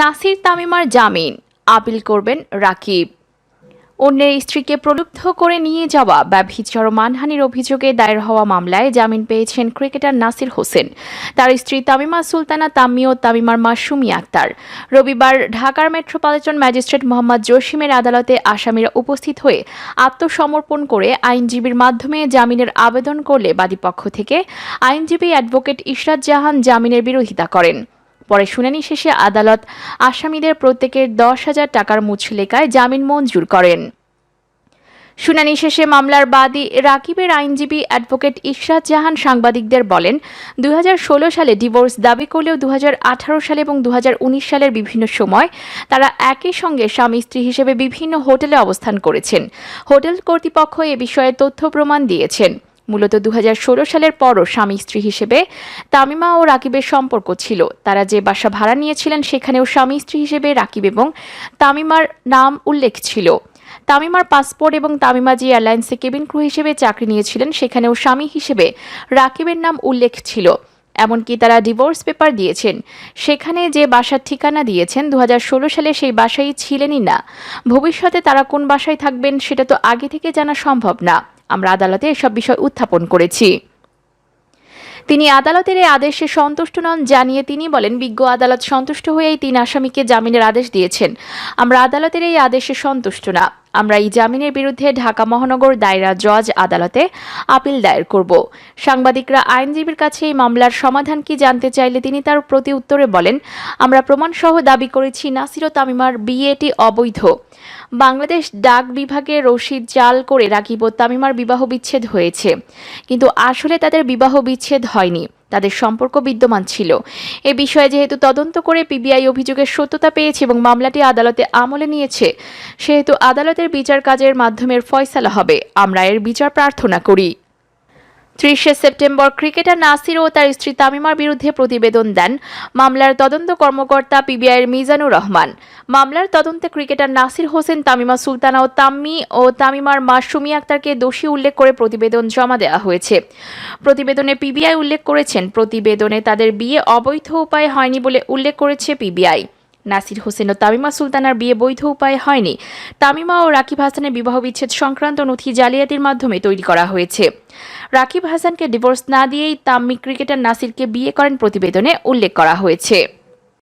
নাসির তামিমার জামিন। আপিল করবেন রাকিব। অন্যের স্ত্রীকে প্রলুব্ধ করে নিয়ে যাওয়া ব্যভিচার মানহানির অভিযোগে দায়ের হওয়া মামলায় জামিন পেয়েছেন ক্রিকেটার নাসির হোসেন। তার স্ত্রী তামিমা সুলতানা তাম্মি ও তামিমার মা সুমি আক্তার। রবিবার ঢাকার মেট্রোপলিটন ম্যাজিস্ট্রেট মোহাম্মদ জসিমের আদালতে আসামিরা উপস্থিত হয়ে আত্মসমর্পণ করে আইনজীবীর মাধ্যমে জামিনের আবেদন করলে বাদীপক্ষ থেকে আইনজীবী অ্যাডভোকেট ইশরাত জাহান জামিনের বিরোধিতা করেন। পরে শুনানি শেষে আদালত আসামিদের প্রত্যেকের দশ হাজার টাকার মুচলেকায় জামিন মঞ্জুর করেন। শুনানি শেষে মামলার বাদী রাকিবের আইনজীবী অ্যাডভোকেট ইশরাত জাহান সাংবাদিকদের বলেন দু হাজার ষোলো সালে ডিভোর্স দাবি করলেও দু হাজার আঠারো সালে এবং দু হাজার উনিশ সালের বিভিন্ন সময় তারা একই সঙ্গে স্বামী স্ত্রী হিসেবে বিভিন্ন হোটেলে অবস্থান করেছেন। হোটেল কর্তৃপক্ষ এ বিষয়ে তথ্য প্রমাণ দিয়েছেন। মূলত দু হাজার ষোলো সালের পরও স্বামী স্ত্রী হিসেবে তামিমা ও রাকিবের সম্পর্ক ছিল। তারা যে বাসা ভাড়া নিয়েছিলেন সেখানেও স্বামী স্ত্রী হিসেবে রাকিব এবং তামিমার নাম উল্লেখ ছিল। তামিমার পাসপোর্ট এবং তামিমা যে এয়ারলাইন্সে কেবিন ক্রু হিসেবে চাকরি নিয়েছিলেন সেখানেও স্বামী হিসেবে রাকিবের নাম উল্লেখ ছিল। এমনকি তারা ডিভোর্স পেপার দিয়েছেন। সেখানে যে বাসার ঠিকানা দিয়েছেন দু হাজার ষোলো সালে সেই বাসায় ছিলেনই না। ভবিষ্যতে তারা কোন বাসায় থাকবেন সেটা তো আগে থেকে জানা সম্ভব না। আমরা আদালতে এসব বিষয় উত্থাপন করেছি। তিনি আদালতের এই আদেশে সন্তুষ্ট নন জানিয়ে তিনি বলেন, বিজ্ঞ আদালত সন্তুষ্ট হয়ে এই তিন আসামিকে জামিনের আদেশ দিয়েছেন। আমরা আদালতের এই আদেশে সন্তুষ্ট না। আমরা এই জামিনের বিরুদ্ধে ঢাকা মহানগর দায়রা জজ আদালতে আপিল দায়ের করব। সাংবাদিকরা আইনজীবীর কাছে এই মামলার সমাধান কি জানতে চাইলে তিনি তার প্রতি উত্তরে বলেন, আমরা প্রমাণসহ দাবি করেছি নাসির তামিমার বিয়েটি অবৈধ। বাংলাদেশ ডাক বিভাগে রশিদ জাল করে রাকিব ও তামিমার বিবাহ বিচ্ছেদ হয়েছে। কিন্তু আসলে তাদের বিবাহ বিচ্ছেদ হয়নি। তাদের সম্পর্ক বিদ্যমান ছিল। এ বিষয়ে যেহেতু তদন্ত করে পিবিআই অভিযোগের সত্যতা পেয়েছে এবং মামলাটি আদালতে আমলে নিয়েছে, সেহেতু আদালতের বিচার কাজের মাধ্যমের ফয়সালা হবে। আমরা এর বিচার প্রার্থনা করি। ত্রিশে সেপ্টেম্বর ক্রিকেটার নাসির ও তার স্ত্রী তামিমার বিরুদ্ধে প্রতিবেদন দেন। মামলার তদন্ত কর্মকর্তা পিবিআইয়ের মিজানুর রহমান। মামলার তদন্তে ক্রিকেটার নাসির হোসেন, তামিমা সুলতানা ও তাম্মি ও তামিমার মা সুমি আক্তারকে দোষী উল্লেখ করে প্রতিবেদন জমা দেওয়া হয়েছে। প্রতিবেদনে পিবিআই উল্লেখ করেছেন, প্রতিবেদনে তাদের বিয়ে অবৈধ উপায়ে হয়নি বলে উল্লেখ করেছে পিবিআই। নাসির হোসেন ও তামিমা সুলতানার বিয়ে বৈধ উপায়ে হয়নি। তামিমা ও রাকিব হাসানের বিবাহ বিচ্ছেদ সংক্রান্ত নথি জালিয়াতির মাধ্যমে তৈরি করা হয়েছে। রাকিব হাসানকে ডিভোর্স না দিয়েই তাম্মি ক্রিকেটার নাসিরকে বিয়ে করেন প্রতিবেদনে উল্লেখ করা হয়েছে।